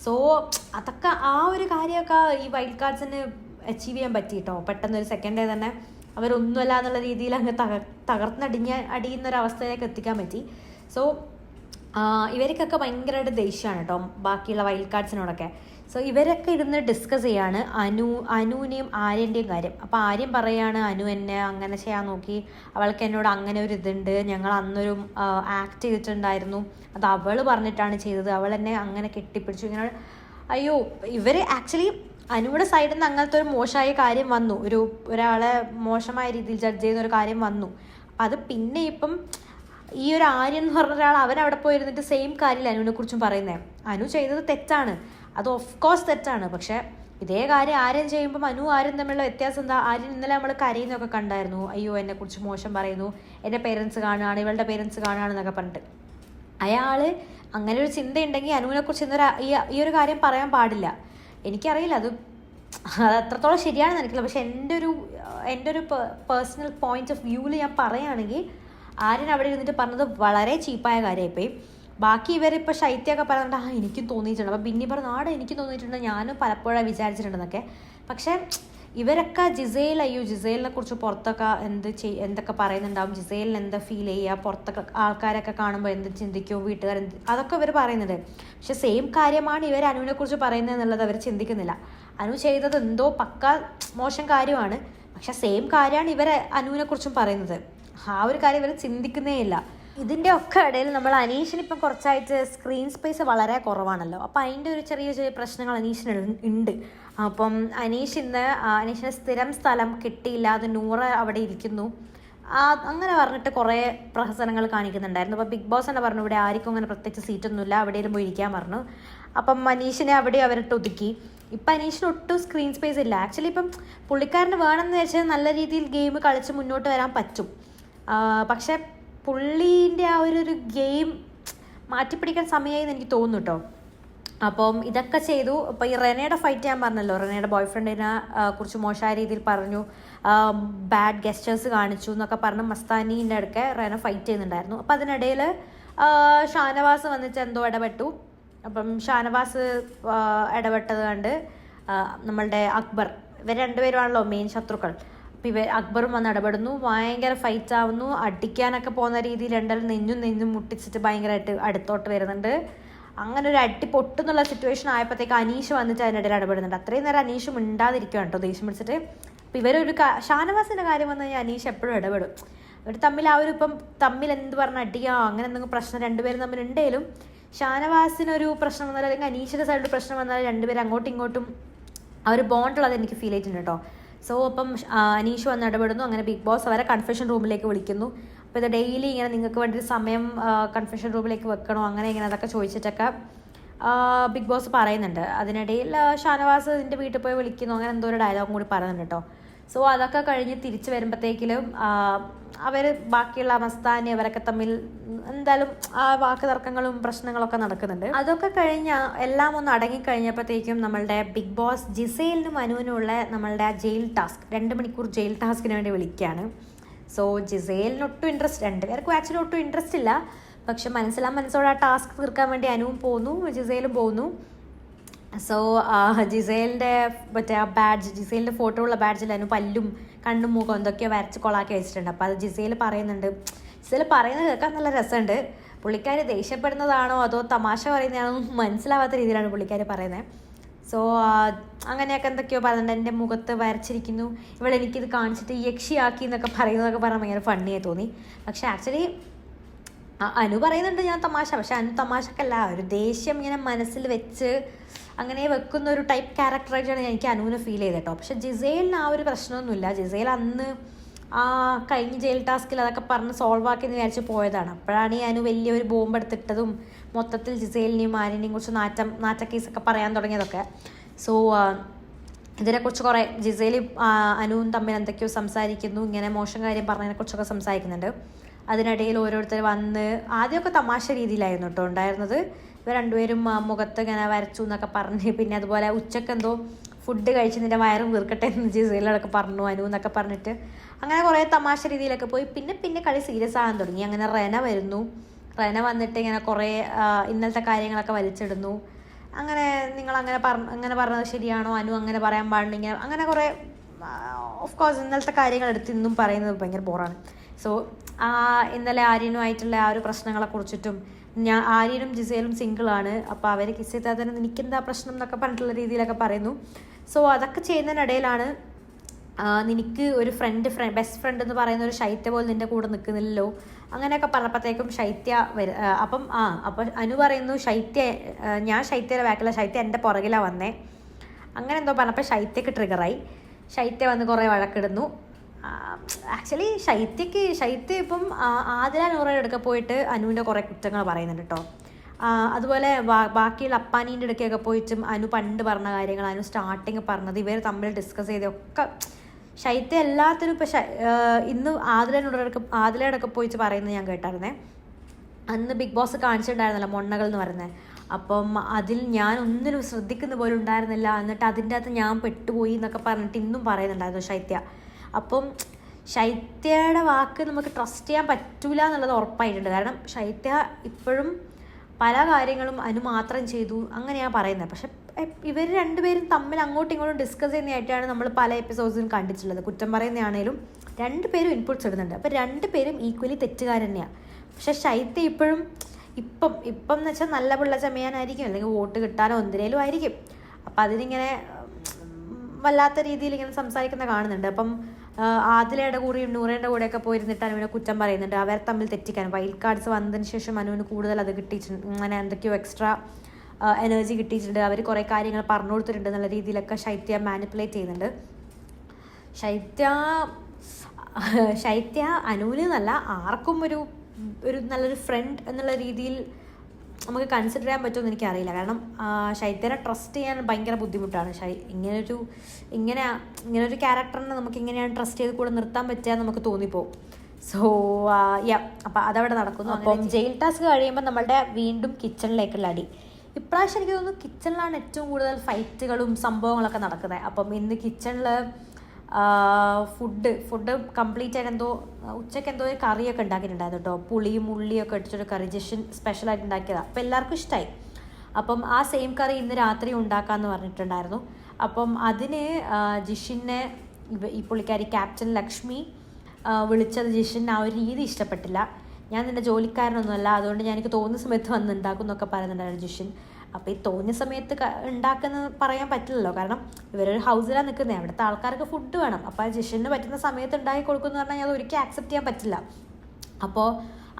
സോ അതൊക്കെ ആ ഒരു കാര്യമൊക്കെ ഈ വൈൽഡ് കാർഡ്സിന് അച്ചീവ് ചെയ്യാൻ പറ്റി കേട്ടോ പെട്ടെന്ന് ഒരു സെക്കൻഡേ തന്നെ അവരൊന്നുമല്ല എന്നുള്ള രീതിയിൽ അങ്ങ് തകർ തകർന്നടിഞ്ഞ അടിയുന്ന ഒരു അവസ്ഥയിലേക്ക് എത്തിക്കാൻ പറ്റി. സോ ഇവർക്കൊക്കെ ഭയങ്കരമായിട്ട് ദേഷ്യമാണ് കേട്ടോ ബാക്കിയുള്ള വൈൽഡ് കാർഡ്സിനോടൊക്കെ സോ ഇവരൊക്കെ ഇരുന്ന് ഡിസ്കസ് ചെയ്യാണ് അനു അനുവിനെയും ആര്യന്റെയും കാര്യം. അപ്പോൾ ആര്യം പറയാണ് അനു എന്നെ അങ്ങനെ ചെയ്യാൻ നോക്കി അവൾക്ക് എന്നോട് അങ്ങനെ ഒരു ഇതുണ്ട് ഞങ്ങൾ അന്നൊരു ആക്ട് ചെയ്തിട്ടുണ്ടായിരുന്നു അത് അവൾ പറഞ്ഞിട്ടാണ് ചെയ്തത് അവൾ എന്നെ അങ്ങനെ കെട്ടിപ്പിടിച്ചു ഇങ്ങനെ അയ്യോ ഇവർ ആക്ച്വലി അനുവിടെ സൈഡിൽ നിന്ന് അങ്ങനത്തെ ഒരു മോശമായ കാര്യം വന്നു ഒരു ഒരാളെ മോശമായ രീതിയിൽ ജഡ്ജ് ചെയ്യുന്ന ഒരു കാര്യം വന്നു. അത് പിന്നെ ഇപ്പം ഈ ഒരു ആര്യൻ എന്ന് പറഞ്ഞ ഒരാൾ അവൻ അവിടെ പോയിരുന്നിട്ട് സെയിം കാര്യമില്ല അനുവിനെ കുറിച്ചും പറയുന്നത് അനു ചെയ്തത് തെറ്റാണ്. അത് ഓഫ് കോഴ്സ് തെറ്റാണ്. പക്ഷെ ഇതേ കാര്യം ആര്യൻ ചെയ്യുമ്പോൾ അനു ആര്യൻ തമ്മിലുള്ള വ്യത്യാസം എന്താ? ആര്യൻ ഇന്നലെ നമ്മൾ കരയുന്നൊക്കെ കണ്ടായിരുന്നു. അയ്യോ എന്നെ കുറിച്ച് മോശം പറയുന്നു. എന്റെ പേരൻസ് കാണുകയാണ് ഇവളുടെ പേരൻസ് കാണുകയാണെന്നൊക്കെ പറഞ്ഞിട്ട്. അയാൾ അങ്ങനെ ഒരു ചിന്തയുണ്ടെങ്കിൽ അനുവിനെ കുറിച്ച് ഇന്നൊരു ഈ ഒരു കാര്യം പറയാൻ പാടില്ല. എനിക്കറിയില്ല. അത് അത് അത്രത്തോളം ശരിയാണെന്ന് എനിക്കില്ല. പക്ഷെ എന്റെ ഒരു എന്റെ ഒരു പേഴ്സണൽ പോയിന്റ് ഓഫ് വ്യൂവിൽ ഞാൻ പറയുകയാണെങ്കിൽ ആര്യൻ അവിടെ ഇരുന്നിട്ട് പറഞ്ഞത് വളരെ ചീപ്പായ കാര്യമായിപ്പോയി ബാക്കി ഇവരിപ്പോൾ ശൈത്യമൊക്കെ പറഞ്ഞിട്ട് ആ എനിക്കും തോന്നിയിട്ടുണ്ട്. അപ്പോൾ ബിന്നി പറഞ്ഞു ആടെ എനിക്കും തോന്നിയിട്ടുണ്ട്. ഞാനും പലപ്പോഴും വിചാരിച്ചിട്ടുണ്ടെന്നൊക്കെ. പക്ഷേ ഇവരൊക്കെ ജിസേൽ അയ്യോ ജിസേലിനെ കുറിച്ച് പുറത്തൊക്കെ എന്ത് ചെയ് എന്തൊക്കെ പറയുന്നുണ്ടാവും? ജിസേലിന് എന്താ ഫീൽ ചെയ്യുക? പുറത്തൊക്കെ ആൾക്കാരൊക്കെ കാണുമ്പോൾ എന്ത് ചിന്തിക്കും? വീട്ടുകാർ എന്ത്? അതൊക്കെ ഇവർ പറയുന്നുണ്ട്. പക്ഷെ സെയിം കാര്യമാണ് ഇവർ അനുവിനെ കുറിച്ച് പറയുന്നത് എന്നുള്ളത് അവർ ചിന്തിക്കുന്നില്ല. അനു ചെയ്തത് എന്തോ പക്ക മോശം കാര്യമാണ്. പക്ഷെ സെയിം കാര്യമാണ് ഇവർ അനുവിനെ കുറിച്ചും പറയുന്നത്. ആ ഒരു കാര്യം ഇവർ ചിന്തിക്കുന്നേ ഇല്ല. ഇതിന്റെ ഒക്കെ ഇടയിൽ നമ്മൾ അനീഷിന് ഇപ്പം കുറച്ചായിട്ട് സ്ക്രീൻ സ്പേസ് വളരെ കുറവാണല്ലോ. അപ്പം അതിന്റെ ഒരു ചെറിയ ചെറിയ പ്രശ്നങ്ങൾ അനീഷിന് ഉണ്ട് അപ്പം അനീഷ് ഇന്ന് അനീഷിന് സ്ഥിരം സ്ഥലം കിട്ടിയില്ല. അത് നൂറ് അവിടെ ഇരിക്കുന്നു. അങ്ങനെ പറഞ്ഞിട്ട് കുറേ പ്രഹസനങ്ങൾ കാണിക്കുന്നുണ്ടായിരുന്നു. അപ്പോൾ ബിഗ് ബോസ് തന്നെ പറഞ്ഞു ഇവിടെ ആർക്കും അങ്ങനെ പ്രത്യേകിച്ച് സീറ്റൊന്നുമില്ല എവിടെയെങ്കിലും പോയി ഇരിക്കാൻ പറഞ്ഞു. അപ്പം അനീഷിനെ അവിടെ അവരിട്ട് ഒതുക്കി. ഇപ്പം അനീഷിന് ഒട്ടും സ്ക്രീൻ സ്പേസ് ഇല്ല. ആക്ച്വലി ഇപ്പം പുള്ളിക്കാരന് വേണമെന്ന് വെച്ചാൽ നല്ല രീതിയിൽ ഗെയിം കളിച്ച് മുന്നോട്ട് വരാൻ പറ്റും. പക്ഷേ പുള്ളീന്റെ ആ ഒരു ഗെയിം മാറ്റിപ്പിടിക്കാൻ സമയമായി എന്ന് എനിക്ക് തോന്നുന്നു കേട്ടോ അപ്പം ഇതൊക്കെ ചെയ്തു. അപ്പോൾ ഈ റെനയുടെ ഫൈറ്റ് ഞാൻ പറഞ്ഞല്ലോ. റെനയുടെ ബോയ് ഫ്രണ്ടിനെ കുറിച്ച് മോശമായ രീതിയിൽ പറഞ്ഞു. ബാഡ് ഗസ്റ്റേഴ്സ് കാണിച്ചു എന്നൊക്കെ പറഞ്ഞ് മസ്താനീന്റെ അടുക്കെ റെന ഫൈറ്റ് ചെയ്യുന്നുണ്ടായിരുന്നു. അപ്പം അതിനിടയിൽ ഷാനവാസ് വന്നിട്ട് എന്തോ ഇടപെട്ടു. അപ്പം ഷാനവാസ് ഇടപെട്ടത് കണ്ട് നമ്മളുടെ അക്ബർ. ഇവർ രണ്ടുപേരുമാണല്ലോ മെയിൻ ശത്രുക്കൾ. ഇവർ അക്ബറും വന്ന് ഇടപെടുന്നു. ഭയങ്കര ഫൈറ്റ് ആവുന്നു. അടിക്കാനൊക്കെ പോകുന്ന രീതിയിൽ രണ്ടാലും നെഞ്ഞും നെഞ്ഞും മുട്ടിച്ചിട്ട് ഭയങ്കരമായിട്ട് അടുത്തോട്ട് വരുന്നുണ്ട്. അങ്ങനെ ഒരു അടി പൊട്ടുന്നുള്ള സിറ്റുവേഷൻ ആയപ്പോഴത്തേക്ക് അനീഷ് വന്നിട്ട് അതിനിടയിൽ ഇടപെടുന്നുണ്ട്. അത്രയും നേരം അനീഷ് മിണ്ടാതിരിക്കുകയാണ് കേട്ടോ ദേഷ്യം പിടിച്ചിട്ട്. അപ്പം ഇവരൊരു ഷാനവാസിന്റെ കാര്യം വന്നു കഴിഞ്ഞാൽ അനീഷ് എപ്പോഴും ഇടപെടും. ഇവർ തമ്മിൽ ആ ഒരു ഇപ്പം തമ്മിൽ എന്ത് പറഞ്ഞ അടിയോ അങ്ങനെ എന്തെങ്കിലും പ്രശ്നം രണ്ടുപേരും തമ്മിൽ ഉണ്ടെങ്കിലും ഷാനവാസിനൊരു പ്രശ്നം വന്നാൽ അല്ലെങ്കിൽ അനീഷിന്റെ സൈഡിൽ പ്രശ്നം വന്നാൽ രണ്ടുപേരും അങ്ങോട്ടും ഇങ്ങോട്ടും ആ ഒരു ബോണ്ടുള്ളത് എനിക്ക് ഫീൽ ചെയ്തിട്ടുണ്ട് കേട്ടോ. സോ അപ്പം അനീഷ് വന്ന് ഇടപെടുന്നു. അങ്ങനെ ബിഗ് ബോസ് അവരെ കൺഫെഷൻ റൂമിലേക്ക് വിളിക്കുന്നു. അപ്പോൾ ഇത് ഡെയിലി ഇങ്ങനെ നിങ്ങൾക്ക് വേണ്ടി സമയം കൺഫെഷൻ റൂമിലേക്ക് വെക്കണോ? അങ്ങനെ ഇങ്ങനെ അതൊക്കെ ചോദിച്ചിട്ടൊക്കെ ബിഗ് ബോസ് പറയുന്നുണ്ട്. അതിനിടയിൽ ഷാനവാസ് ഇതിന്റെ വീട്ടിൽ പോയി വിളിക്കുന്നു. അങ്ങനെ എന്തോ ഒരു ഡയലോഗും കൂടി പറയുന്നുണ്ട് കേട്ടോ. സോ അതൊക്കെ കഴിഞ്ഞ് തിരിച്ചു വരുമ്പോഴത്തേക്കിലും അവർ ബാക്കിയുള്ള മസ്താനി അവരൊക്കെ തമ്മിൽ എന്തായാലും ആ വാക്ക് തർക്കങ്ങളും പ്രശ്നങ്ങളൊക്കെ നടക്കുന്നുണ്ട്. അതൊക്കെ കഴിഞ്ഞ എല്ലാം ഒന്ന് അടങ്ങിക്കഴിഞ്ഞപ്പോഴത്തേക്കും നമ്മളുടെ ബിഗ് ബോസ് ജിസയിലിനും അനുവിനുമുള്ള നമ്മളുടെ ജയിൽ ടാസ്ക് രണ്ട് മണിക്കൂർ ജയിൽ ടാസ്കിന് വേണ്ടി വിളിക്കുകയാണ്. സോ ജിസേലിന് ഒട്ടും ഇൻട്രസ്റ്റ് രണ്ട് പേർക്കും ആക്ച്വലി ഒട്ടും ഇൻട്രസ്റ്റ് ഇല്ല. പക്ഷെ മനസ്സിലാ മനസ്സോടെ ആ ടാസ്ക് തീർക്കാൻ വേണ്ടി അനുവും പോകുന്നു ജിസേലും പോകുന്നു സോ ജിസേലിന്റെ മറ്റേ ആ ബാഡ്ജ് ജിസേലിന്റെ ഫോട്ടോ ഉള്ള ബാഡ്ജിൽ അനു പല്ലും കണ്ണും മുഖം എന്തൊക്കെയോ വരച്ച് കൊളാക്കി വെച്ചിട്ടുണ്ട്. അപ്പോൾ അത് ജിസയിൽ പറയുന്നുണ്ട്. ജിസയിൽ പറയുന്നത് കേൾക്കാൻ നല്ല രസമുണ്ട്. പുള്ളിക്കാരി ദേഷ്യപ്പെടുന്നതാണോ അതോ തമാശ പറയുന്നതാണോ മനസ്സിലാവാത്ത രീതിയിലാണ് പുള്ളിക്കാരി പറയുന്നത്. സോ അങ്ങനെയൊക്കെ എന്തൊക്കെയോ പറയുന്നുണ്ട്. എന്റെ മുഖത്ത് വരച്ചിരിക്കുന്നു. ഇവിടെ എനിക്കിത് കാണിച്ചിട്ട് യക്ഷിയാക്കി എന്നൊക്കെ പറയുന്നതൊക്കെ പറഞ്ഞാൽ ഭയങ്കര ഫണ്ണിയായി തോന്നി. പക്ഷെ ആക്ച്വലി അനു പറയുന്നുണ്ട് ഞാൻ തമാശ. പക്ഷെ അനു തമാശക്കല്ല. ഒരു ദേഷ്യം ഇങ്ങനെ മനസ്സിൽ വെച്ച് അങ്ങനെ വെക്കുന്ന ഒരു ടൈപ്പ് ക്യാരക്ടറായിട്ടാണ് എനിക്ക് അനുവിനെ ഫീൽ ചെയ്തത് കേട്ടോ. പക്ഷെ ജിസേലിന് ആ ഒരു പ്രശ്നമൊന്നുമില്ല. ജിസേൽ അന്ന് ആ കഴിഞ്ഞ ജയിൽ ടാസ്കിൽ അതൊക്കെ പറഞ്ഞ് സോൾവ് ആക്കി എന്ന് വിചാരിച്ച് പോയതാണ്. അപ്പോഴാണ് അനു വലിയൊരു ബോംബ് എടുത്തിട്ടതും മൊത്തത്തിൽ ജിസേലിനെയും ആര്യനെയും കുറിച്ച് നാറ്റം നാറ്റ കേസൊക്കെ പറയാൻ തുടങ്ങിയതൊക്കെ. സോ ഇതിനെക്കുറിച്ച് കുറേ ജിസേലി അനുവും തമ്മിൽ എന്തൊക്കെയോ സംസാരിക്കുന്നു. ഇങ്ങനെ മോശം കാര്യം പറഞ്ഞതിനെക്കുറിച്ചൊക്കെ സംസാരിക്കുന്നുണ്ട്. അതിനിടയിൽ ഓരോരുത്തർ വന്ന് ആദ്യമൊക്കെ തമാശ രീതിയിലായിരുന്നു കേട്ടോ ഉണ്ടായിരുന്നത്. ഇവർ രണ്ടുപേരും മുഖത്ത് ഇങ്ങനെ വരച്ചു എന്നൊക്കെ പറഞ്ഞ് പിന്നെ അതുപോലെ ഉച്ചയ്ക്ക് എന്തോ ഫുഡ് കഴിച്ച് നിന്റെ വയറും വീർക്കട്ടെ എന്ന് ജിസേലൊക്കെ പറഞ്ഞു അനു എന്നൊക്കെ പറഞ്ഞിട്ട് അങ്ങനെ കുറേ തമാശ രീതിയിലൊക്കെ പോയി. പിന്നെ പിന്നെ കളി സീരിയസ് ആകാൻ തുടങ്ങി. അങ്ങനെ റെന വരുന്നു. റെന വന്നിട്ട് ഇങ്ങനെ കുറേ ഇന്നലത്തെ കാര്യങ്ങളൊക്കെ വലിച്ചിടുന്നു. അങ്ങനെ നിങ്ങൾ അങ്ങനെ പറഞ്ഞ അങ്ങനെ പറഞ്ഞത് ശരിയാണോ? അനു അങ്ങനെ പറയാൻ പാടില്ല അങ്ങനെ കുറേ ഓഫ് കോഴ്സ് ഇന്നലത്തെ കാര്യങ്ങൾ എടുത്ത് ഇന്നും പറയുന്നത് ഭയങ്കര ബോറാണ് സോ ഇന്നലെ ആര്യനുമായിട്ടുള്ള ആ ഒരു പ്രശ്നങ്ങളെ കുറിച്ചിട്ടും ഞാൻ ആര്യനും ജിസേലും സിംഗിളാണ്. അപ്പോൾ അവർ കിസ് ചെയ്താൽ തന്നെ എനിക്കെന്താ പ്രശ്നം എന്നൊക്കെ പറഞ്ഞിട്ടുള്ള രീതിയിലൊക്കെ പറയുന്നു. സോ അതൊക്കെ ചെയ്യുന്നതിനിടയിലാണ് നിനക്ക് ഒരു ഫ്രണ്ട് ഫ്രണ്ട് ബെസ്റ്റ് ഫ്രണ്ട് എന്ന് പറയുന്ന ഒരു ശൈത്യ പോലെ നിന്റെ കൂടെ നിൽക്കുന്നില്ലല്ലോ. അങ്ങനെയൊക്കെ പറഞ്ഞപ്പോഴത്തേക്കും ശൈത്യ വരും അപ്പം ആ അപ്പം അനു പറയുന്നു ശൈത്യ ഞാൻ ശൈത്യയുടെ ബാക്കില ശൈത്യ എന്റെ പുറകിലാണ് വന്നേ. അങ്ങനെ എന്തോ പറഞ്ഞപ്പോൾ ശൈത്യക്ക് ട്രിഗറായി ശൈത്യ വന്ന് കുറേ വഴക്കിടുന്നു. ആക്ച്വലി ശൈത്യക്ക് ശൈത്യം ഇപ്പം ആ, ആതിര നൂറയുടെ അടുക്ക പോയിട്ട് അനുവിന്റെ കുറേ കുറ്റങ്ങൾ പറയുന്നുണ്ട് കേട്ടോ അതുപോലെ ബാക്കിയുള്ള അപ്പാനീന്റെ അടുക്കൊക്കെ പോയിട്ടും അനു പണ്ട് പറഞ്ഞ കാര്യങ്ങൾ അനു സ്റ്റാർട്ടിങ് പറഞ്ഞത് ഇവർ തമ്മിൽ ഡിസ്കസ് ചെയ്തൊക്കെ ശൈത്യം എല്ലാത്തിനും ഇപ്പം ഇന്ന് ആതിരനോട് ആതിരയുടെ പോയിച്ച് പറയുന്നത് ഞാൻ കേട്ടായിരുന്നേ. അന്ന് ബിഗ് ബോസ് കാണിച്ചിട്ടുണ്ടായിരുന്നല്ലോ മൊണ്ണകൾ എന്ന് പറയുന്നത്. അപ്പം അതിൽ ഞാൻ ഒന്നിനും ശ്രദ്ധിക്കുന്ന പോലും ഉണ്ടായിരുന്നില്ല. എന്നിട്ട് അതിന്റെ അകത്ത് ഞാൻ പെട്ടുപോയി എന്നൊക്കെ പറഞ്ഞിട്ട് ഇന്നും പറയുന്നുണ്ടായിരുന്നു ശൈത്യ. അപ്പം ശൈത്യയുടെ വാക്ക് നമുക്ക് ട്രസ്റ്റ് ചെയ്യാൻ പറ്റൂല എന്നുള്ളത് ഉറപ്പായിട്ടുണ്ട്. കാരണം ശൈത്യ ഇപ്പോഴും പല കാര്യങ്ങളും അനു മാത്രം ചെയ്തു അങ്ങനെയാണ് പറയുന്നത്. പക്ഷെ ഇവർ രണ്ടുപേരും തമ്മിൽ അങ്ങോട്ടും ഇങ്ങോട്ടും ഡിസ്കസ് ചെയ്യുന്നതായിട്ടാണ് നമ്മൾ പല എപ്പിസോഡ്സിലും കണ്ടിട്ടുള്ളത്. കുറ്റം പറയുന്നതാണേലും രണ്ടുപേരും ഇൻപുട്സ് ഇടുന്നുണ്ട്. അപ്പോൾ രണ്ടുപേരും ഈക്വലി തെറ്റുകാരൻ തന്നെയാണ് പക്ഷെ ശൈത്യ ഇപ്പോഴും ഇപ്പം ഇപ്പം എന്ന് വെച്ചാൽ നല്ല പിള്ള ചമയാനായിരിക്കും. അല്ലെങ്കിൽ വോട്ട് കിട്ടാനോ എന്തിനേലും ആയിരിക്കും. അപ്പം അതിനിങ്ങനെ വല്ലാത്ത രീതിയിൽ ഇങ്ങനെ സംസാരിക്കുന്ന കാണുന്നുണ്ട്. അപ്പം ആദിലയുടെ കൂടെയും നൂറേന്റെ കൂടെയൊക്കെ പോയിരുന്നിട്ട് അനുവിനെ കുറ്റം പറയുന്നുണ്ട്. അവർ തമ്മിൽ തെറ്റിക്കാൻ. വൈൽഡ് കാർഡ്സ് വന്നതിന് ശേഷം അനുവിന് കൂടുതൽ അത് കിട്ടിയിട്ടുണ്ട്. അങ്ങനെ എന്തൊക്കെയോ എക്സ്ട്രാ എനർജി കിട്ടിയിട്ടുണ്ട്. അവർ കുറേ കാര്യങ്ങൾ പറഞ്ഞു കൊടുത്തിട്ടുണ്ട് എന്നുള്ള രീതിയിലൊക്കെ ശൈത്യ മാനിപ്പുലേറ്റ് ചെയ്യുന്നുണ്ട്. ശൈത്യ ശൈത്യ അനുവിന് എന്നല്ല ആർക്കും ഒരു ഒരു നല്ലൊരു ഫ്രണ്ട് എന്നുള്ള രീതിയിൽ നമുക്ക് കൺസിഡർ ചെയ്യാൻ പറ്റുമെന്ന് എനിക്കറിയില്ല. കാരണം ശൈത്യനെ ട്രസ്റ്റ് ചെയ്യാൻ ഭയങ്കര ബുദ്ധിമുട്ടാണ്. ശൈ ഇങ്ങനൊരു ഇങ്ങനെ ഇങ്ങനൊരു ക്യാരക്ടറിനെ നമുക്ക് ഇങ്ങനെയാണ് ട്രസ്റ്റ് ചെയ്ത് കൂടെ നിർത്താൻ പറ്റുക നമുക്ക് തോന്നിപ്പോവും. സോ യാ അപ്പം അതവിടെ നടക്കുന്നു. അപ്പം ജയിൽ ടാസ്ക് കഴിയുമ്പോൾ നമ്മളുടെ വീണ്ടും കിച്ചണിലേക്കുള്ള അടി. ഇപ്രാവശ്യം എനിക്ക് തോന്നുന്നു കിച്ചണിലാണ് ഏറ്റവും കൂടുതൽ ഫൈറ്റുകളും സംഭവങ്ങളൊക്കെ നടക്കുന്നത്. അപ്പം ഇന്ന് കിച്ചണിൽ ഫുഡ് ഫുഡ് കംപ്ലീറ്റ് ആയിട്ട് എന്തോ ഉച്ചയ്ക്ക് എന്തോ ഒരു കറിയൊക്കെ ഉണ്ടാക്കിയിട്ടുണ്ടായിരുന്നു കേട്ടോ. പുളിയും ഉള്ളിയൊക്കെ ഇട്ടിട്ടൊരു കറി ജഷൻ സ്പെഷ്യലായിട്ട് ഉണ്ടാക്കിയതാണ് അപ്പം എല്ലാവർക്കും ഇഷ്ടമായി അപ്പം ആ സെയിം കറി ഇന്ന് രാത്രി ഉണ്ടാക്കാമെന്ന് പറഞ്ഞിട്ടുണ്ടായിരുന്നു. അപ്പം അതിന് ജിഷിനെ ഈ പുള്ളിക്കാരി ക്യാപ്റ്റൻ ലക്ഷ്മി വിളിച്ചത് ജിഷിന് ആ ഒരു രീതി ഇഷ്ടപ്പെട്ടില്ല. ഞാൻ നിന്റെ ജോലിക്കാരനൊന്നുമല്ല. അതുകൊണ്ട് ഞാൻ എനിക്ക് തോന്നുന്ന സമയത്ത് വന്ന് ഉണ്ടാക്കും എന്നൊക്കെ പറയുന്നുണ്ടായിരുന്നു ജിഷിൻ. അപ്പോൾ ഈ തോന്നിയ സമയത്ത് ഉണ്ടാക്കുന്ന പറയാൻ പറ്റില്ലല്ലോ. കാരണം ഇവരൊരു ഹൗസിലാണ് നിൽക്കുന്നത് അവിടുത്തെ ആൾക്കാർക്ക് ഫുഡ് വേണം. അപ്പോൾ ആ ജിഷന് പറ്റുന്ന സമയത്ത് ഉണ്ടാക്കി കൊടുക്കുന്നു പറഞ്ഞാൽ അത് ഒരിക്കലും ആക്സെപ്റ്റ് ചെയ്യാൻ പറ്റില്ല. അപ്പോൾ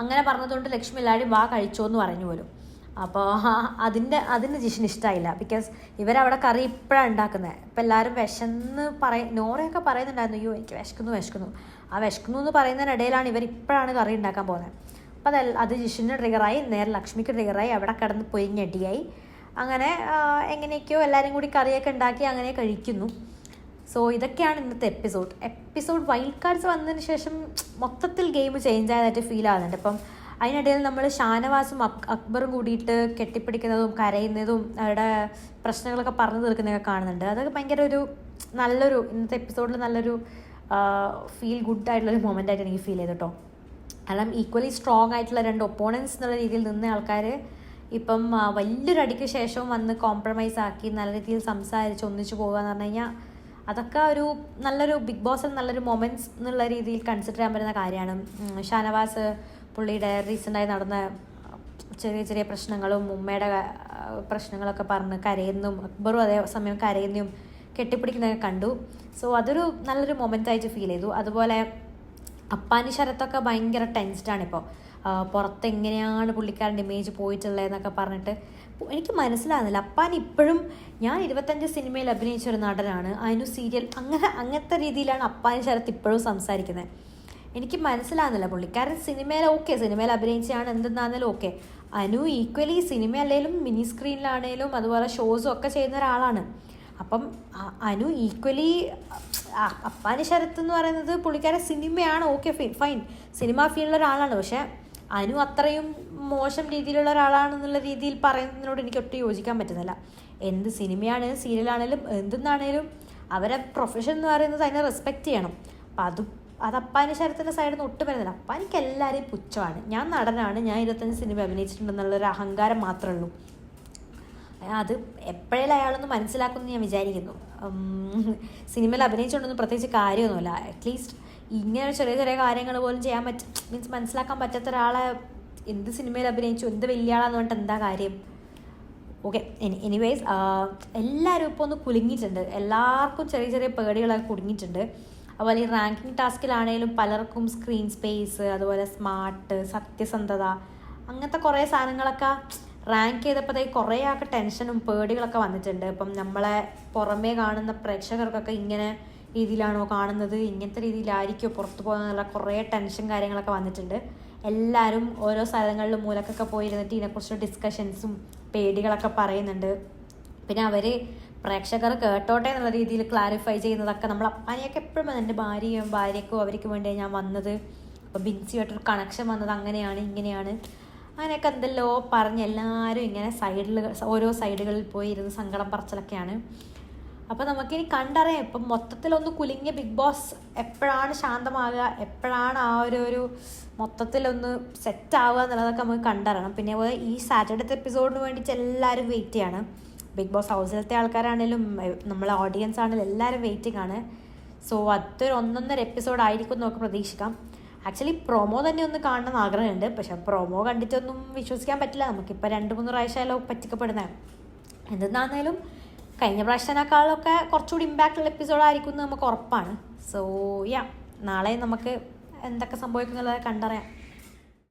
അങ്ങനെ പറഞ്ഞതുകൊണ്ട് ലക്ഷ്മി എല്ലാവരും വാ കഴിച്ചോ എന്ന് പറഞ്ഞു പോലും. അപ്പോൾ അതിന്റെ അതിന് ജിഷിന് ഇഷ്ടമായില്ല ബിക്കോസ് ഇവരവിടെ കറി ഇപ്പോഴാണ് ഉണ്ടാക്കുന്നത് ഇപ്പം എല്ലാവരും വിശന്ന് പറയ നോറയൊക്കെ പറയുന്നുണ്ടായിരുന്നു. അയ്യോ എനിക്ക് വിശക്കുന്നു വിശക്കുന്നു. ആ വിശക്കുന്നു എന്ന് പറയുന്നതിനിടയിലാണ് ഇവർ ഇപ്പോഴാണ് കറി ഉണ്ടാക്കാൻ പോകുന്നത്. അപ്പം അത് അത് ജിഷിന് ട്രിഗറായി നേരെ ലക്ഷ്മിക്ക് ട്രിഗറായി അവിടെ കിടന്ന് പൊയിഞ്ഞടിയായി അങ്ങനെ എങ്ങനെയൊക്കെയോ എല്ലാവരും കൂടി കറിയൊക്കെ ഉണ്ടാക്കി അങ്ങനെ കഴിക്കുന്നു. സോ ഇതൊക്കെയാണ് ഇന്നത്തെ എപ്പിസോഡ്. എപ്പിസോഡ് വൈൽഡ് കാർഡ്സ് വന്നതിന് ശേഷം മൊത്തത്തിൽ ഗെയിം ചേഞ്ച് ആയതായിട്ട് ഫീൽ ആകുന്നുണ്ട് അപ്പം അതിനിടയിൽ നമ്മൾ ഷാനവാസും അക്ബറും കൂടിയിട്ട് കെട്ടിപ്പിടിക്കുന്നതും കരയുന്നതും അവരുടെ പ്രശ്നങ്ങളൊക്കെ പറഞ്ഞു തീർക്കുന്നതൊക്കെ കാണുന്നുണ്ട്. അതൊക്കെ ഭയങ്കര ഒരു നല്ലൊരു ഇന്നത്തെ എപ്പിസോഡിൽ നല്ലൊരു ഫീൽ ഗുഡ് ആയിട്ടുള്ള ഒരു മൊമെന്റ് ആയിട്ട് എനിക്ക് ഫീൽ ചെയ്തു കേട്ടോ. കാരണം ഈക്വലി സ്ട്രോങ് ആയിട്ടുള്ള രണ്ട് ഒപ്പോണൻസ് എന്നുള്ള രീതിയിൽ നിന്ന ആൾക്കാർ ഇപ്പം ആ, വലിയൊരു അടിക്ക് ശേഷവും വന്ന് കോംപ്രമൈസ് ആക്കി നല്ല രീതിയിൽ സംസാരിച്ച് ഒന്നിച്ചു പോകുക എന്ന് പറഞ്ഞു കഴിഞ്ഞാൽ അതൊക്കെ ഒരു നല്ലൊരു ബിഗ് ബോസിൽ നല്ലൊരു മൊമെന്റ്സ് എന്നുള്ള രീതിയിൽ കൺസിഡർ ചെയ്യാൻ പറ്റുന്ന കാര്യമാണ്. ഷാനവാസ് പുള്ളിയുടെ റീസെന്റായി നടന്ന ചെറിയ ചെറിയ പ്രശ്നങ്ങളും ഉമ്മയുടെ പ്രശ്നങ്ങളൊക്കെ പറഞ്ഞ് കരയുന്നും അക്ബറും അതേ സമയം കരയുന്നതും കെട്ടിപ്പിടിക്കുന്നതൊക്കെ കണ്ടു. സോ അതൊരു നല്ലൊരു മൊമെന്റ് ആയിട്ട് ഫീൽ ചെയ്തു. അതുപോലെ അപ്പാനി ശരത്തൊക്കെ ഭയങ്കര ടെൻസ്ഡാണ് ഇപ്പോൾ പുറത്ത് എങ്ങനെയാണ് പുള്ളിക്കാരന്റെ ഇമേജ് പോയിട്ടുള്ളതെന്നൊക്കെ പറഞ്ഞിട്ട് എനിക്ക് മനസ്സിലാകുന്നില്ല അപ്പാൻ ഇപ്പോഴും ഞാൻ ഇരുപത്തഞ്ച് സിനിമയിൽ അഭിനയിച്ച ഒരു നടനാണ്. അതിനു സീരിയൽ അങ്ങനെ അങ്ങനത്തെ രീതിയിലാണ് അപ്പാൻ ശരത്ത് ഇപ്പോഴും സംസാരിക്കുന്നത് എനിക്ക് മനസ്സിലാകുന്നില്ല പുള്ളിക്കാരൻ സിനിമയിൽ ഓക്കെ സിനിമയിൽ അഭിനയിച്ചാണ് എന്തെന്നാണെങ്കിലും ഓക്കെ അനു ഈക്വലി സിനിമ അല്ലെങ്കിലും മിനി സ്ക്രീനിലാണേലും അതുപോലെ ഷോസും ഒക്കെ ചെയ്യുന്ന ഒരാളാണ്. അപ്പം അനു ഈക്വലി അപ്പാനി ശരത്ത് എന്ന് പറയുന്നത് പുള്ളിക്കാരൻ സിനിമയാണ് ഓക്കെ ഫൈൻ ഫൈൻ സിനിമ ഫീൽഡിലുള്ള ഒരാളാണ് പക്ഷെ അനു അത്രയും മോശം രീതിയിലുള്ള ഒരാളാണെന്നുള്ള രീതിയിൽ പറയുന്നതിനോട് എനിക്ക് ഒട്ടും യോജിക്കാൻ പറ്റുന്നില്ല. എന്ത് സിനിമയാണേലും സീരിയലാണേലും എന്തെന്നാണേലും അവരെ പ്രൊഫഷൻ എന്ന് പറയുന്നത് അതിനെ റെസ്പെക്റ്റ് ചെയ്യണം. അപ്പം അത് അത് അപ്പാനി ശരത്തിന്റെ സൈഡിൽ നിന്ന് ഒട്ടും വരുന്നില്ല. അപ്പാനിക്ക് എല്ലാവരെയും പുച്ഛമാണ്. ഞാൻ നടനാണ് ഞാൻ ഇരുപത്തഞ്ച് സിനിമ അഭിനയിച്ചിട്ടുണ്ടെന്നുള്ളൊരു അഹങ്കാരം മാത്രമേ ഉള്ളൂ. അത് എപ്പോഴേലും അയാളൊന്ന് മനസ്സിലാക്കുമെന്ന് ഞാൻ വിചാരിക്കുന്നു. സിനിമയിൽ അഭിനയിച്ചുകൊണ്ടൊന്നും പ്രത്യേകിച്ച് കാര്യമൊന്നുമില്ല. അറ്റ്ലീസ്റ്റ് ഇങ്ങനെ ചെറിയ ചെറിയ കാര്യങ്ങൾ പോലും ചെയ്യാൻ പറ്റ മീൻസ് മനസ്സിലാക്കാൻ പറ്റാത്ത ഒരാളെ എന്ത് സിനിമയിൽ അഭിനയിച്ചു എന്ത് വലിയ ആളാന്ന് പറഞ്ഞിട്ട് എന്താ കാര്യം? ഓക്കെ എനിവേസ് എല്ലാവരും ഇപ്പോൾ ഒന്ന് കുലുങ്ങിയിട്ടുണ്ട്. എല്ലാവർക്കും ചെറിയ ചെറിയ പേടികളൊക്കെ കുടുങ്ങിയിട്ടുണ്ട്. അതുപോലെ ഈ റാങ്കിങ് ടാസ്കിലാണെങ്കിലും പലർക്കും സ്ക്രീൻ സ്പേസ് അതുപോലെ സ്മാർട്ട് സത്യസന്ധത അങ്ങനത്തെ കുറേ സാധനങ്ങളൊക്കെ റാങ്ക് ചെയ്തപ്പോഴത്തേക്ക് കുറേ ആൾക്ക് ടെൻഷനും പേടികളൊക്കെ വന്നിട്ടുണ്ട്. ഇപ്പം നമ്മളെ പുറമേ കാണുന്ന പ്രേക്ഷകർക്കൊക്കെ ഇങ്ങനെ രീതിയിലാണോ കാണുന്നത്? ഇങ്ങനത്തെ രീതിയിലായിരിക്കുമോ പുറത്തു പോകുന്നുള്ള കുറേ ടെൻഷൻ കാര്യങ്ങളൊക്കെ വന്നിട്ടുണ്ട്. എല്ലാവരും ഓരോ സ്ഥലങ്ങളിൽ മൂലക്കൊക്കെ പോയിരുന്നിട്ട് ഇതിനെക്കുറിച്ച് ഡിസ്കഷൻസും പേടികളൊക്കെ പറയുന്നുണ്ട്. പിന്നെ അവർ പ്രേക്ഷകർ കേട്ടോട്ടെ എന്നുള്ള രീതിയിൽ ക്ലാരിഫൈ ചെയ്യുന്നതൊക്കെ നമ്മൾ അപ്പാനെയൊക്കെ എപ്പോഴും എന്റെ ഭാര്യയും ഭാര്യയ്ക്കും അവർക്ക് വേണ്ടിയാണ് ഞാൻ വന്നത്. അപ്പോൾ ബിൻസിയായിട്ടൊരു കണക്ഷൻ വന്നത് അങ്ങനെയാണ് ഇങ്ങനെയാണ്. അങ്ങനെയൊക്കെ എന്തെല്ലോ പറഞ്ഞ് എല്ലാവരും ഇങ്ങനെ സൈഡിൽ ഓരോ സൈഡുകളിൽ പോയി ഇരുന്ന് സങ്കടം പറച്ചിലൊക്കെയാണ്. അപ്പോൾ നമുക്കിനി കണ്ടറിയാം ഇപ്പം മൊത്തത്തിലൊന്ന് കുലുങ്ങിയ ബിഗ് ബോസ് എപ്പോഴാണ് ശാന്തമാകുക എപ്പോഴാണ് ആ ഒരു ഒരു മൊത്തത്തിലൊന്ന് സെറ്റ് ആവുക എന്നുള്ളതൊക്കെ നമുക്ക് കണ്ടറിയണം. പിന്നെ അതുപോലെ ഈ സാറ്റർഡേത്തെ എപ്പിസോഡിന് വേണ്ടിയിട്ട് എല്ലാവരും വെയിറ്റ് ചെയ്യാണ്. ബിഗ് ബോസ് ഹൗസിലത്തെ ആൾക്കാരാണേലും നമ്മളെ ഓഡിയൻസ് ആണെങ്കിലും എല്ലാവരും വെയിറ്റിംഗ് ആണ്. സോ അതൊരു ഒന്നൊന്നര എപ്പിസോഡ് ആയിരിക്കും നമുക്ക് പ്രതീക്ഷിക്കാം. ആക്ച്വലി പ്രൊമോ തന്നെ ഒന്ന് കാണണമെന്ന് ആഗ്രഹമുണ്ട് പക്ഷെ പ്രൊമോ കണ്ടിട്ടൊന്നും വിശ്വസിക്കാൻ പറ്റില്ല. നമുക്കിപ്പോൾ രണ്ട് മൂന്ന് പ്രാവശ്യമല്ലോ പറ്റിക്കപ്പെടുന്നത്. എന്തെന്നാണേലും കഴിഞ്ഞ പ്രാവശ്യത്തിനേക്കാളൊക്കെ കുറച്ചുകൂടി ഇമ്പാക്റ്റ് ഉള്ള എപ്പിസോഡ് ആയിരിക്കും എന്ന് നമുക്ക് ഉറപ്പാണ്. സോ യാ നാളെ നമുക്ക് എന്തൊക്കെ സംഭവിക്കുന്നുള്ളത് കണ്ടറിയാം.